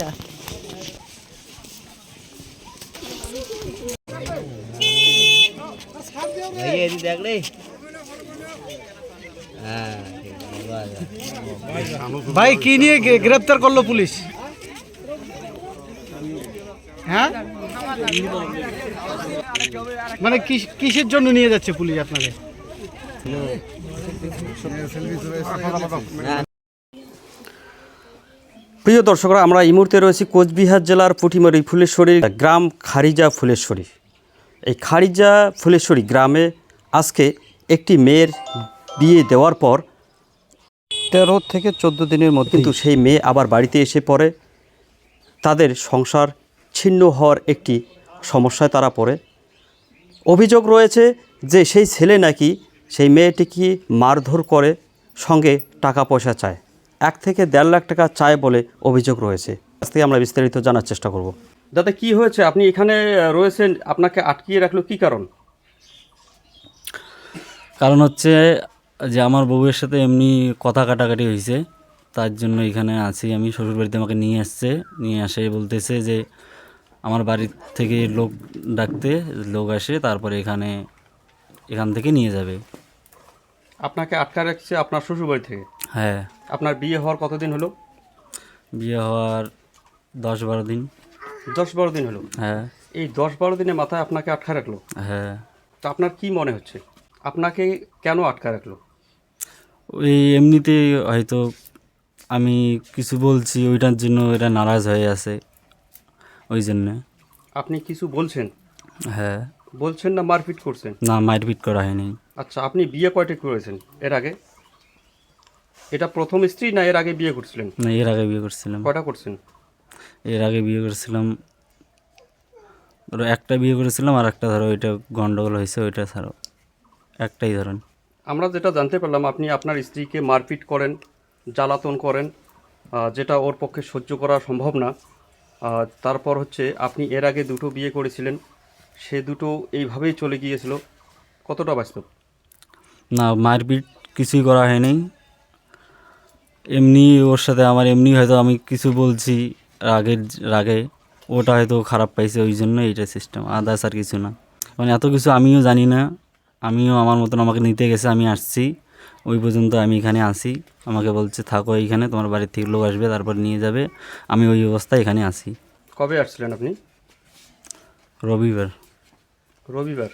এটা ভাই কি নিয়ে গ্রেপ্তার করল পুলিশ? হ্যাঁ? মানে কিসের জন্য নিয়ে যাচ্ছে পুলিশ আপনাকে? প্রিয় দর্শকরা, আমরা এই মুহূর্তে রয়েছি কোচবিহার জেলার পুঁটিমারি ফুলেশ্বরী গ্রাম খারিজা ফুলেশ্বরী। এই খারিজা ফুলেশ্বরী গ্রামে আজকে একটি মেয়ের বিয়ে দেওয়ার পর তেরো থেকে চোদ্দ দিনের মধ্যে কিন্তু সেই মেয়ে আবার বাড়িতে এসে পড়ে। তাদের সংসার ছিন্ন হওয়ার একটি সমস্যায় তারা পড়ে। অভিযোগ রয়েছে যে সেই ছেলে নাকি সেই মেয়েটিকে মারধর করে সঙ্গে টাকা পয়সা চায়। এক থেকে দেড় লাখ টাকা চায় বলে অভিযোগ রয়েছে। আজ থেকে আমরা বিস্তারিত জানার চেষ্টা করব। দাদা কি হয়েছে? আপনি এখানে রয়েছেন আপনাকে আটকিয়ে রাখল কি কারণ? কারণ হচ্ছে যে আমার বউয়ের সাথে এমনি কথা কাটাকাটি হয়েছে। তার জন্য এখানে আছি আমি শ্বশুরবাড়িতে আমাকে নিয়ে আসছে। নিয়ে আসে বলতেছে যে আমার বাড়ির থেকে লোক ডাকতে লোক আসে তারপরে এখানে এখান থেকে নিয়ে যাবে। আপনাকে আটকা রাখছে আপনার শ্বশুরবাড়ি থেকে? হ্যাঁ। আপনার বিয়ে হওয়ার কতদিন হলো? বিয়ে হওয়ার দশ বারো দিন। দশ বারো দিন হলো? হ্যাঁ। এই দশ বারো দিনের মাথায় আপনাকে আটকা রাখল? হ্যাঁ। তো আপনার কি মনে হচ্ছে? আপনাকে কেন আটকা রাখল? ওই এমনিতে হয়তো আমি কিছু বলছি ওইটার জন্য এটা নারাজ হয়ে আছে ওই জন্যে। আপনি কিছু বলছেন? হ্যাঁ। বলছেন না মারপিট করছেন? না মারপিট করা হয়নি। আচ্ছা আপনি বিয়ে কয়টা করেছেন এর আগে? এটা প্রথম স্ত্রী না এর আগে বিয়ে করছিলেন? না এর আগে বিয়ে করছিলাম। কয়টা করছেন? এর আগে বিয়ে করেছিলাম ধরো একটা বিয়ে করেছিলাম আর একটা ধরো ওইটা গন্ডগোল হয়েছে ওইটা ছাড়ো। একটাই ধরেন। আমরা যেটা জানতে পারলাম আপনি আপনার স্ত্রীকে মারপিট করেন জ্বালাতন করেন যেটা ওর পক্ষে সহ্য করা সম্ভব না। তারপর হচ্ছে আপনি এর আগে দুটো বিয়ে করেছিলেন সে দুটো এইভাবেই চলে গিয়েছিল। কতটা বাস্তব? না মারপিট কিছুই করা হয়নি। এমনি ওর সাথে আমার এমনি হয়তো আমি কিছু বলছি রাগের রাগে। ওটা হয়তো খারাপ পাইছে ওই জন্য এইটা সিস্টেম আদার্স আর কিছু না। মানে এত কিছু আমিও জানি না আমিও আমার মতন আমাকে নিতে গেছে আমি আসছি। ওই পর্যন্ত আমি এখানে আসি আমাকে বলছে থাকো এইখানে তোমার বাড়ির থেকে লোক আসবে তারপর নিয়ে যাবে। আমি ওই অবস্থায় এখানে আসি কবে আসছিলেন আপনি? রবিবার। রবিবার?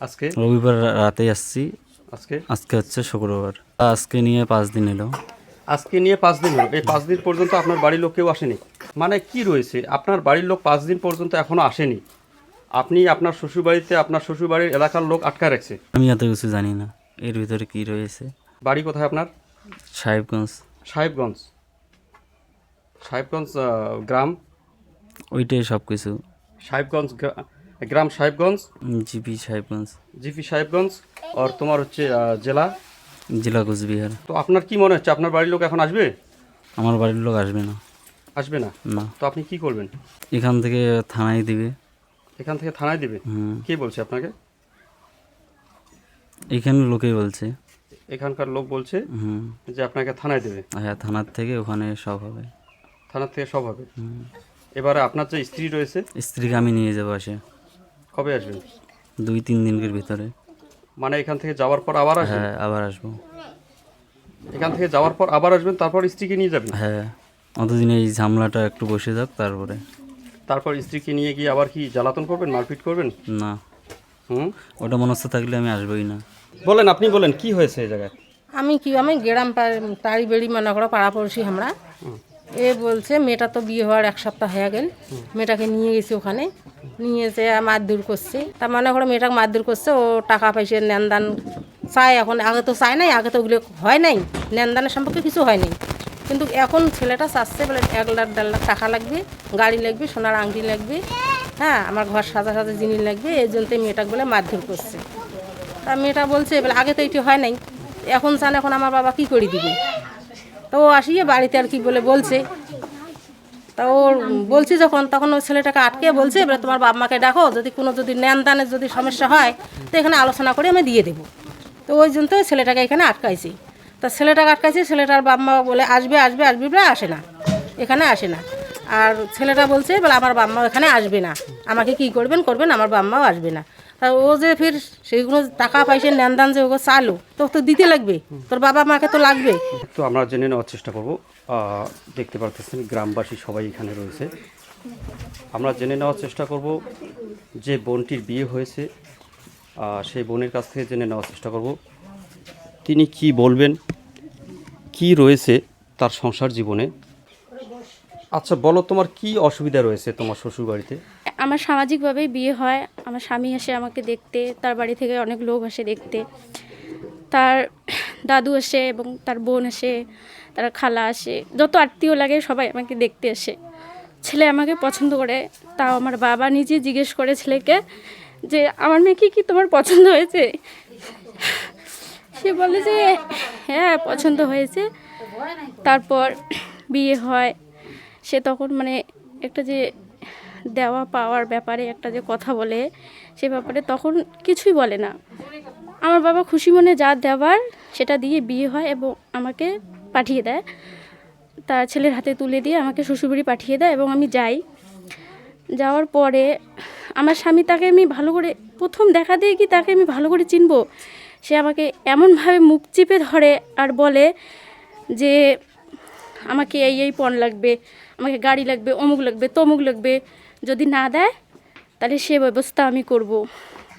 আজকে? রবিবার রা- রাতেই আসছি। আজকে? আজকে হচ্ছে শুক্রবার। আজকে নিয়ে পাঁচ দিন এলো। আজকে নিয়ে পাঁচ দিন হলো। এই পাঁচ দিন পর্যন্ত আপনার বাড়ির লোক কেউ আসেনি। মানে কি রয়েছে? আপনার বাড়ির লোক পাঁচ দিন পর্যন্ত এখনও আসেনি। আপনি আপনার শ্বশুরবাড়িতে আপনার শ্বশুরবাড়ির এলাকার লোক আটকা রাখছে। আমি এত কিছু জানি না। এর ভিতরে কি রয়েছে? বাড়ি কোথায় আপনার? সাহেবগঞ্জ। সাহেবগঞ্জ। সাহেবগঞ্জ গ্রাম? ওইটাই সব কিছু সাহেবগঞ্জ গ্রাম সাহেবগঞ্জ? জিপি সাহেবগঞ্জ। জিপি সাহেবগঞ্জ। আর তোমার হচ্ছে জেলা? জেলা কোচবিহার। তো আপনার কি মনে হচ্ছে আপনার বাড়ির লোক এখন আসবে? আমার বাড়ির লোক আসবে না। আসবে না? না। তো আপনি কি করবেন? এখান থেকে থানায় দিবে। এখান থেকে থানায় দেবে? হুম। কে বলছে আপনাকে? এখানে লোকেই বলছে। এখানকার লোক বলছে হুম। যে আপনাকে থানায় দেবে। হ্যাঁ থানার থেকে ওখানে সব হবে। থানার থেকে সব হবে? এবারে আপনার যে স্ত্রী রয়েছে স্ত্রীকে আমি নিয়ে যাব আসে। কবে আসবেন? দুই তিন দিনের ভিতরে। মানে এখান থেকে যাওয়ার পর আবার আসবেন? হ্যাঁ আবার আসব। এখান থেকে যাওয়ার পর আবার আসবেন তারপর স্ত্রীকে নিয়ে যাবেন? হ্যাঁ অতদিন এই ঝামলাটা একটু বসে যাক তারপরে। তারপর স্ত্রীকে নিয়ে গিয়ে আবার কি জ্বালাতন করবেন মারপিট করবেন? না। হুম? ওটা মনস্থ থাকলে আমি আসবোই না। বলেন আপনি বলেন কি হয়েছে এই জায়গায়? আমি কি আমি গ্রাম তাড়ি বেড়ি মনে করো পাড়া পড়ছি আমরা এ বলছে, মেয়েটা তো বিয়ে হওয়ার এক সপ্তাহ হয়ে গেল। মেয়েটাকে নিয়ে গেছি ওখানে। নিয়ে যে মারধর করছে। তা মনে করো মেয়েটাকে মারধর করছে, ও টাকা পয়সা, নেনদান চায় এখন। আগে তো চায় নাই, আগে তো ওগুলো হয় নাই। নেনদানের সম্পর্কে কিছু হয় নাই। কিন্তু এখন ছেলেটা চাচ্ছে, বলে এক লাখ, দেড় লাখ টাকা লাগবে, গাড়ি লাগবে, সোনার আংটি লাগবে হ্যাঁ আমার ঘর সাজা সাজা জিনিস লাগবে, এই জন্যই মেয়েটাকে বলে মারধর করছে। তা মেয়েটা বলছে বলে আগে তো এটি হয় নাই। এখন চান, এখন আমার বাবা কি করে দিবে? তো ও আসিয়ে বাড়িতে আর কি বলে বলছে। তা ও বলছি যখন, তখন ওই ছেলেটাকে আটকে বলছে, এবারে তোমার বাবা মাকে ডাকো, যদি কোনো যদি নেনদানের যদি সমস্যা হয়, তো এখানে আলোচনা করে আমি দিয়ে দেবো। তো ওই জন্য তো ছেলেটাকে এখানে আটকাইছি। তা ছেলেটাকে আটকাইছি, ছেলেটার বাবা মা বলে, আসবে আসবে আসবে বলে আসে না, এখানে আসে না। আর ছেলেটা বলছে বলে আমার বাম্মা এখানে আসবে না, আমাকে কি করবেন করবেন, আমার বাপ মাও আসবে না। তা ও যে ফির সেইগুলো টাকা পয়সা নেন দান যে ওকে চালু, তো তো দিতে লাগবে, তোর বাবা মাকে তো লাগবে। তো আমরা জেনে নেওয়ার চেষ্টা করব। দেখতে পারতেছেন গ্রামবাসী সবাই এখানে রয়েছে। আমরা জেনে নেওয়ার চেষ্টা করব যে বোনটির বিয়ে হয়েছে। সেই বোনের কাছ থেকে জেনে নেওয়ার চেষ্টা করব। তিনি কি বলবেন, কি রয়েছে তার সংসার জীবনে? আচ্ছা বলো তোমার কি অসুবিধা রয়েছে তোমার শ্বশুর বাড়িতে আমার সামাজিকভাবেই বিয়ে হয়। আমার স্বামী আসে আমাকে দেখতে, তার বাড়ি থেকে অনেক লোক আসে দেখতে। তার দাদু আসে এবং তার বোন আসে, তার খালা আসে। যত আত্মীয় লাগে সবাই আমাকে দেখতে আসে। ছেলে আমাকে পছন্দ করে, তাও আমার বাবা নিজে জিজ্ঞেস করে ছেলেকে যে, আমার মেয়েকে কি তোমার পছন্দ হয়েছে? সে বলে যে হ্যাঁ পছন্দ হয়েছে। তারপর বিয়ে হয়। সে তখন মানে একটা যে দেওয়া পাওয়ার ব্যাপারে একটা যে কথা বলে সে ব্যাপারে তখন কিছুই বলে না। আমার বাবা খুশি মনে যা দেওয়ার সেটা দিয়ে বিয়ে হয় এবং আমাকে পাঠিয়ে দেয়। তার ছেলের হাতে তুলে দিয়ে আমাকে শ্বশুরবাড়ি পাঠিয়ে দেয় এবং আমি যাই। যাওয়ার পরে আমার স্বামী তাকে আমি ভালো করে, প্রথম দেখা দিয়ে কি তাকে আমি ভালো করে চিনবো? সে আমাকে এমনভাবে মুখ চিপে ধরে আর বলে যে আমাকে এই এই পণ লাগবে, আমাকে গাড়ি লাগবে, অমুক লাগবে, তমুক লাগবে। যদি না দেয়, তাহলে সে ব্যবস্থা আমি করব।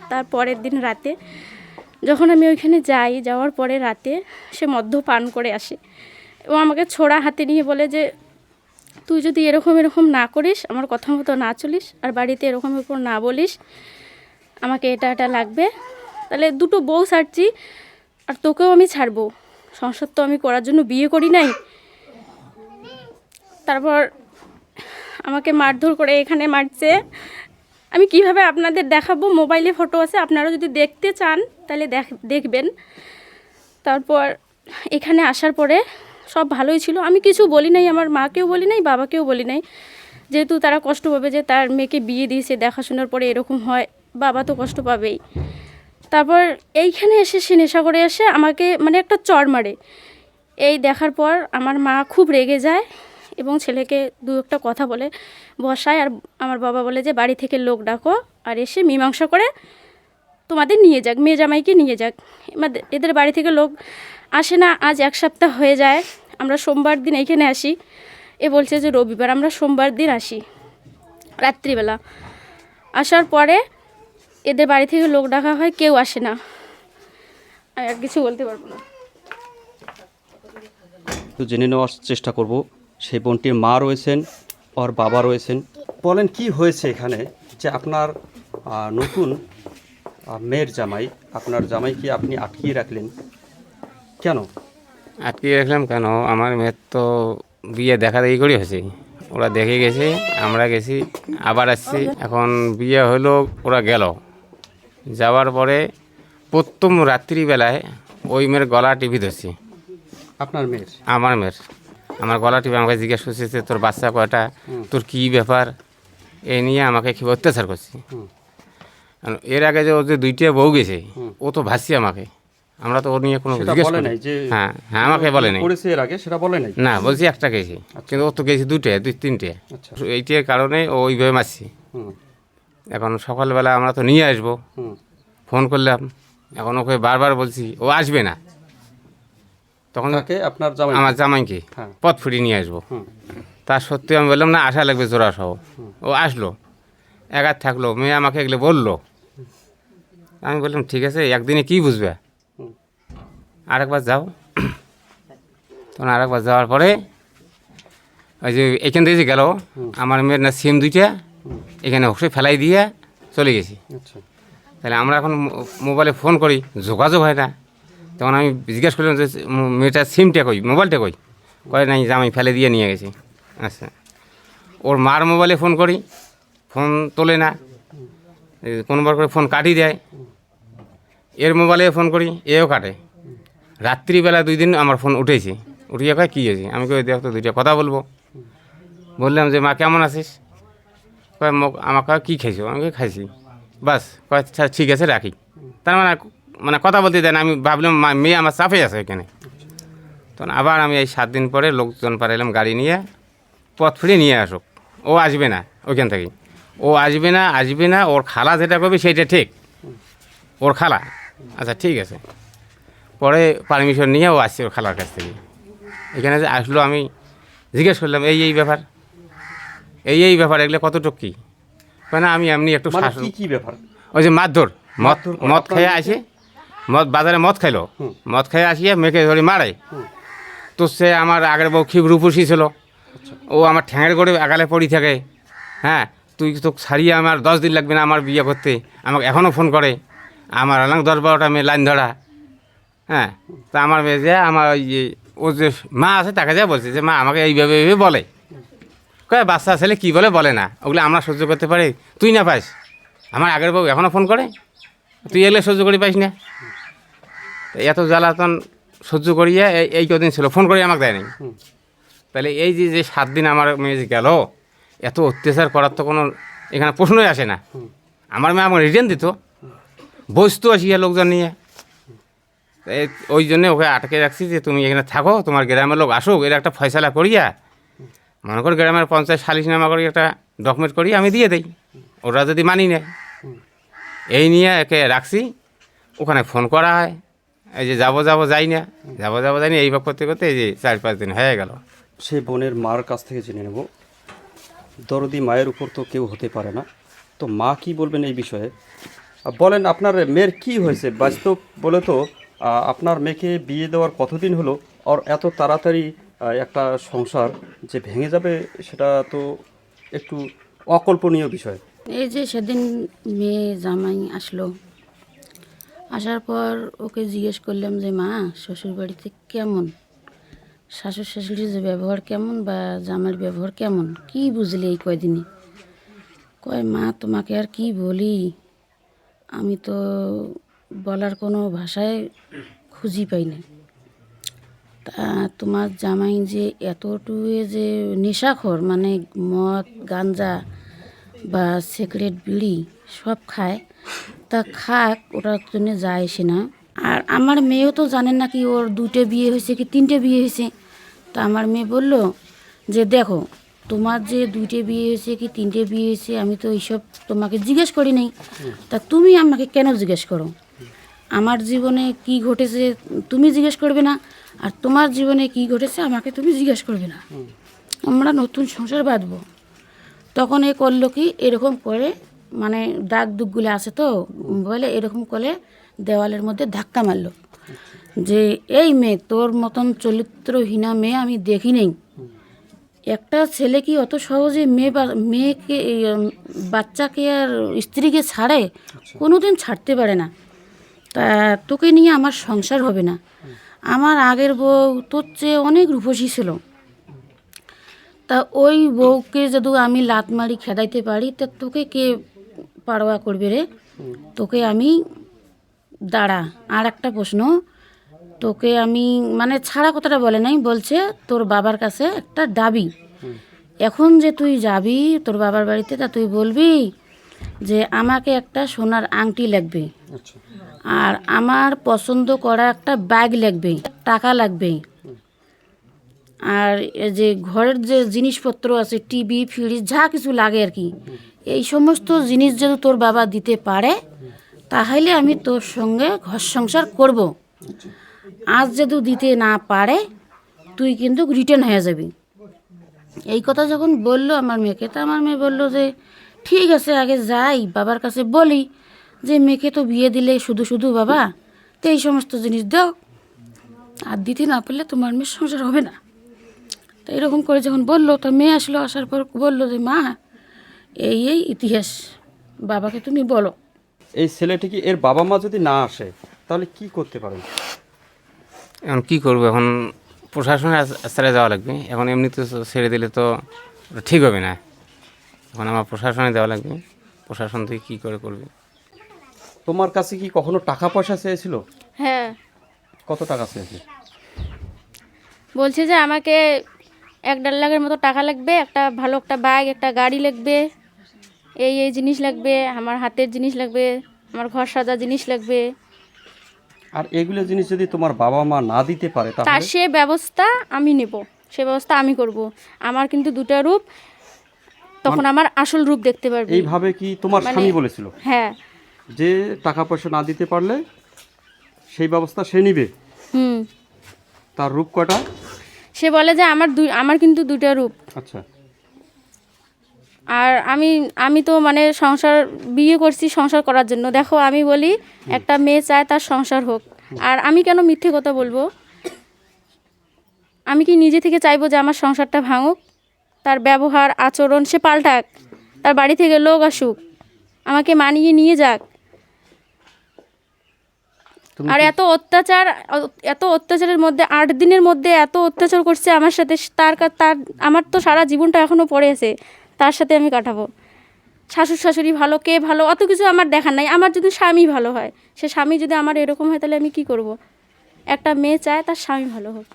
তার পরের দিন রাতে যখন আমি ওইখানে যাই, যাওয়ার পরে রাতে সে মদ্যপান করে আসে এবং আমাকে ছোড়া হাতে নিয়ে বলে যে, তুই যদি এরকম এরকম না করিস, আমার কথা মতো না চলিস, আর বাড়িতে এরকম এরকম না বলিস, আমাকে এটা এটা লাগবে, তাহলে দুটো বউ ছাড়ছি, আর তোকেও আমি ছাড়বো। সংসার তো আমি করার জন্য বিয়ে করি নাই। তারপর আমাকে মারধর করে এখানে মারছে। আমি কীভাবে আপনাদের দেখাবো? মোবাইলে ফটো আছে, আপনারা যদি দেখতে চান, তাহলে দেখ, দেখবেন। তারপর এখানে আসার পরে সব ভালোই ছিল। আমি কিছু বলি নাই, আমার মাকেও বলি নাই, বাবাকেও বলি নাই। যেহেতু তারা কষ্ট পাবে যে তার মেয়েকে বিয়ে দিয়েছে, দেখাশোনার পরে এরকম হয়, বাবা তো কষ্ট পাবেই। তারপর এইখানে এসে সে নেশা করে এসে আমাকে মানে একটা চড় মারে। এই দেখার পর আমার মা খুব রেগে যায়। এবং ছেলেকে দু একটা কথা বলে বসায় আর আমার বাবা বলে যে, বাড়ি থেকে লোক ডাকো আর এসে মীমাংসা করে তোমাদের নিয়ে যাক, মেয়ে জামাইকে নিয়ে যাক। এদের বাড়ি থেকে লোক আসে না, আজ এক সপ্তাহ হয়ে যায়, আমরা সোমবার দিন এইখানে আসি। এ বলছে যে, রবিবার আমরা সোমবার দিন আসি, রাত্রিবেলা। আসার পরে এদের বাড়ি থেকে লোক ডাকা হয়, কেউ আসে না। আর কিছু বলতে পারব না। জেনে নেওয়ার চেষ্টা করব। সেই বোনটির মা রয়েছেন ওর বাবা রয়েছেন। বলেন কি হয়েছে এখানে যে আপনার নতুন মেয়ের জামাই আপনার জামাইকে আপনি আটকিয়ে রাখলেন? কেন? আটকে রাখলাম কেন? আমার মেয়ের তো বিয়ে দেখা দেখি করে হয়েছে। ওরা দেখে গেছে আমরা গেছি আবার আসছি। এখন বিয়ে হলো ওরা গেল। যাওয়ার পরে প্রথম রাত্রিবেলায় ওই মেয়ের গলা টিভি ধরছি। আপনার মেয়ের? আমার মেয়ের। আমার গলা টিভি আমাকে জিজ্ঞেস করছে যে তোর বাচ্চা কয়টা? তোর কী ব্যাপার? এই নিয়ে আমাকে খুব অত্যাচার করছে? এর আগে যে ও যে দুইটা বউ গেছে ও তো ভাসছে আমাকে। আমরা তো ওর নিয়ে কোনো জিজ্ঞেস করি। হ্যাঁ হ্যাঁ আমাকে বলে নাই। করেছে এর আগে সেটা বলে নাই? না বলছি একটা গেছি। কিন্তু ও তো গেছি দুইটা দুই তিনটে। আচ্ছা। এইটার কারণে ও ওইভাবে মারছি। এখন সকালবেলা আমরা তো নিয়ে আসব। ফোন করলাম। এখন ওকে বারবার বলছি ও আসবে না। তখন তাকে আপনার জামাই আমার জামাইকে। হ্যাঁ। পথ ফুরিয়ে নিয়ে আসব। তা সত্যি আমি বললাম না আসা লাগবে জোড়া সহ। ও আসলো। একার থাকল। মেয়ে আমাকে এগুলো বলল। আমি বললাম ঠিক আছে একদিনে কি বুঝবে? আরেকবার যাও। তখন আরেকবার যাওয়ার পরে ওই যে এখান থেকে যে গেল আমার মেয়ের না সিম দুইটা এখানে হোসে ফেলাই দিয়ে চলে গেছি। আচ্ছা। তাহলে আমরা এখন মোবাইলে ফোন করি যোগাযোগ হয় না। তখন আমি জিজ্ঞেস করলাম যে মেয়েটার সিমটা কই মোবাইলটা কই? কয় নাই আমি ফেলে দিয়ে নিয়ে গেছি। আচ্ছা। ওর মার মোবাইলে ফোন করি ফোন তোলে না। কোনোবার করে ফোন কাটি দেয়। এর মোবাইলে ফোন করি এও কাটে। রাত্রিবেলা দুই দিন আমার ফোন উঠেছে। উঠিয়ে কয় কী হয়েছে? আমি কই দেখ তো দুইটা কথা বলব। বললাম যে মা কেমন আছিস? কয় মোক আমাকে কী খাইছো? আমি কই, খাইছি। বাস কয় ঠিক আছে রাখি। তার মানে মানে কথা বলতে দেন আমি ভাবলাম মেয়ে আমার চাপে আছে এখানে। তখন আবার আমি এই সাত দিন পরে লোকজন পাঠালাম গাড়ি নিয়ে পথ ফিরে নিয়ে আসুক। ও আসবে না ওইখান থেকে ও আসবে না আসবে না ওর খালা যেটা করবে সেইটা ঠিক। ওর খালা। আচ্ছা ঠিক আছে। পরে পারমিশন নিয়ে ও আসছে ওর খালার কাছ থেকে। এখানে যে আসলো আমি জিজ্ঞেস করলাম এই এই ব্যাপার? এই এই ব্যাপার এগুলো কতটুক কি? মানে আমি এমনি একটু মানে শাসন কি ব্যাপার? ওই যে মারধর। মদ মদ খেয়ে? আসে। মদ বাজারে মদ খাইলো। মদ খেয়ে আসিয়ে মেয়েকে ধরে মারে। তো সে আমার আগের বউ খুব রূপসী ছিল। ও আমার ঠ্যাঙের করে আগালে পড়ি থাকে। হ্যাঁ তুই তো ছাড়িয়ে আমার দশ দিন লাগবে না আমার বিয়ে করতে। আমাকে এখনও ফোন করে। আমার আলাং দশ বারোটা মেয়ে লাইন ধরা। হ্যাঁ তা আমার মেয়ে যে আমার ওই যে ও যে মা আছে তাকে যা বলছে যে মা আমাকে এইভাবে এইভাবে বলে। কয় বাচ্চা ছেলে কী বলে বলে না। ওগুলো আমরা সহ্য করতে পারি। তুই না পাস। আমার আগের বউ এখনও ফোন করে। তুই এলে সহ্য করি পাইস না। এত জ্বালাতন সহ্য করিয়া এই এই কদিন ছিল ফোন করে আমাকে দেয়নি। তাহলে এই যে যে সাত দিন আমার মেয়ে যে গেল এত অত্যাচার করার তো কোনো এখানে প্রশ্নই আসে না। আমার মেয়ে আমাকে রিটার্ন দিত। বসতো আসিয়া লোকজন নিয়ে। ওই জন্যে ওকে আটকে রাখছি যে তুমি এখানে থাকো তোমার গ্রামের লোক আসুক এর একটা ফয়সালা করিয়া মনে কর গ্রামের পঞ্চায়েত সালিশ নামা করি একটা ডকুমেন্ট করি আমি দিয়ে দেই। ওরা যদি মানি নেয়। এই নিয়ে একে রাখছি। ওখানে ফোন করা হয়। এই যে যাব যাব যাই না যাব যাব যাই না এইভাবে করতে করতে এই যে চার পাঁচ দিন হয়ে গেল। সেই বোনের মার কাছ থেকে জেনে নেব। দরদি মায়ের উপর তো কেউ হতে পারে না। তো মা কি বলবেন এই বিষয়ে? বলেন আপনার মেয়ের কি হয়েছে? বাস্তব বলে তো আপনার মেয়েকে বিয়ে দেওয়ার কতদিন হলো? আর এত তাড়াতাড়ি একটা সংসার যে ভেঙে যাবে সেটা তো একটু অকল্পনীয় বিষয়। এই যে সেদিন মেয়ে জামাই আসলো আসার পর ওকে জিজ্ঞেস করলাম যে, মা শ্বশুর বাড়িতে কেমন? শাশুড় শাশুড়ির যে ব্যবহার কেমন বা জামাইয়ের ব্যবহার কেমন? কি বুঝলি এই কয়দিনে? কয়, মা, তোমাকে আর কি বলি? আমি তো বলার কোনো ভাষায় খুঁজি পাই না। তা তোমার জামাই যে এতটুয়ে যে নেশাখোর মানে মদ গাঞ্জা বা সিগারেট, বিড়ি সব খায় তা খাক ওটার জন্য যায় সে না। আর আমার মেয়েও তো জানেন না কি ওর দুটো বিয়ে হয়েছে কি তিনটে বিয়ে হয়েছে। তা আমার মেয়ে বলল যে দেখো তোমার যে দুইটে বিয়ে হয়েছে কি তিনটে বিয়ে হয়েছে আমি তো এইসব তোমাকে জিজ্ঞেস করি নাই। তা তুমি আমাকে কেন জিজ্ঞেস করো? আমার জীবনে কি ঘটেছে তুমি জিজ্ঞেস করবে না আর তোমার জীবনে কি ঘটেছে আমাকে তুমি জিজ্ঞেস করবে না। আমরা নতুন সংসার বাঁধবো। তখন এ করল কি এরকম করে মানে দাগ দুগগুলো আছে তো, বলে এরকম করে দেওয়ালের মধ্যে ধাক্কা মারলো। যে এই মেয়ে, তোর মতন চরিত্রহীনা মেয়ে আমি দেখি নেই। একটা ছেলে কি অত সহজে মেয়ে মেয়েকে বাচ্চাকে আর স্ত্রীকে ছাড়ে? কোনো দিন ছাড়তে পারে না। তা তোকে নিয়ে আমার সংসার হবে না। আমার আগের বউ তোর চেয়ে অনেক রূপসী ছিল। তা ওই বউকে যদি আমি লাত মারি খেদাইতে পারি, তা তোকে কে পারোয়া করবে রে। তোকে আমি দাঁড়া আর একটা প্রশ্ন। তোকে আমি মানে ছাড়া কথাটা বলে নাই বলছে তোর বাবার কাছে একটা দাবি। এখন যে তুই যাবি তোর বাবার বাড়িতে তা তুই বলবি যে আমাকে একটা সোনার আংটি লাগবে। আর আমার পছন্দ করা একটা ব্যাগ লাগবে টাকা লাগবে। আর এই যে ঘরের যে জিনিসপত্র আছে, টিভি, ফ্রিজ, যা কিছু লাগে আর কি, এই সমস্ত জিনিস যদি তোর বাবা দিতে পারে, তাহলে আমি তোর সঙ্গে ঘর সংসার করব। আজ যদি দিতে না পারে, তুই কিন্তু রিটার্ন হয়ে যাবি। এই কথা যখন বলল আমার মেয়েকে, তা আমার মেয়ে বলল যে, ঠিক আছে, আগে যাই, বাবার কাছে বলি যে, মেয়েকে তো বিয়ে দিলে শুধু শুধু বাবা, তো এই সমস্ত জিনিস দাও। আর দিতে না পারলে তোমার মেয়ের সংসার হবে না। তো এরকম করে যখন বলল তো মেয়ে আসলো আসার পর বলল যে মা এই এই ইতিহাস বাবাকে তুমি বলো। এই ছেলেটি কি এর বাবা মা যদি না আসে তাহলে কি করতে পারেন এখন কী করব? এখন প্রশাসনের আশ্রয়ে যাওয়া লাগবে। এখন এমনিতে তো ছেড়ে দিলে তো ওটা ঠিক হবে না। এখন আমার প্রশাসনে দেওয়া লাগবে। প্রশাসন থেকে কী করে করবে? তোমার কাছে কি কখনো টাকা পয়সা চেয়েছিল? হ্যাঁ। কত টাকা চেয়েছে? বলছে যে আমাকে এক দেড় লাখের মতো টাকা লাগবে একটা ভালো একটা বাইক একটা গাড়ি লাগবে এই এই জিনিস লাগবে আমার হাতের জিনিস লাগবে আমার ঘর সাজা জিনিস লাগবে। আর এগুলো জিনিস যদি তোমার বাবা মা না দিতে পারে তার সে ব্যবস্থা আমি নেব সে ব্যবস্থা আমি করব। আমার কিন্তু দুটো রূপ তখন আমার আসল রূপ দেখতে পারবি। এইভাবে কি তোমার মানে- স্বামী বলেছিল? হ্যাঁ। যে টাকা পয়সা না দিতে পারলে সেই ব্যবস্থা সে নিবে? হুম। তার রূপ কটা সে বলে যে আমার দুই আমার কিন্তু দুইটা রূপ। আচ্ছা। আর আমি আমি তো মানে সংসার বিয়ে করছি সংসার করার জন্য। দেখো আমি বলি একটা মেয়ে চায় তার সংসার হোক। আর আমি কেন মিথ্যে কথা বলব? আমি কি নিজে থেকে চাইব যে আমার সংসারটা ভাঙুক? তার ব্যবহার আচরণ সে পাল্টাক। তার বাড়ি থেকে লোক আসুক। আমাকে মানিয়ে নিয়ে যাক। আর এত অত্যাচার এত অত্যাচারের মধ্যে আট দিনের মধ্যে এত অত্যাচার করছে আমার সাথে তার তার আমার তো সারা জীবনটা এখনও পড়ে আছে তার সাথে আমি কাটাবো। শাশুড় শাশুড়ি ভালো কে ভালো অত কিছু আমার দেখার নাই। আমার যদি স্বামী ভালো হয় সে স্বামী যদি আমার এরকম হয় তাহলে আমি কি করব? একটা মেয়ে চায় তার স্বামী ভালো হোক।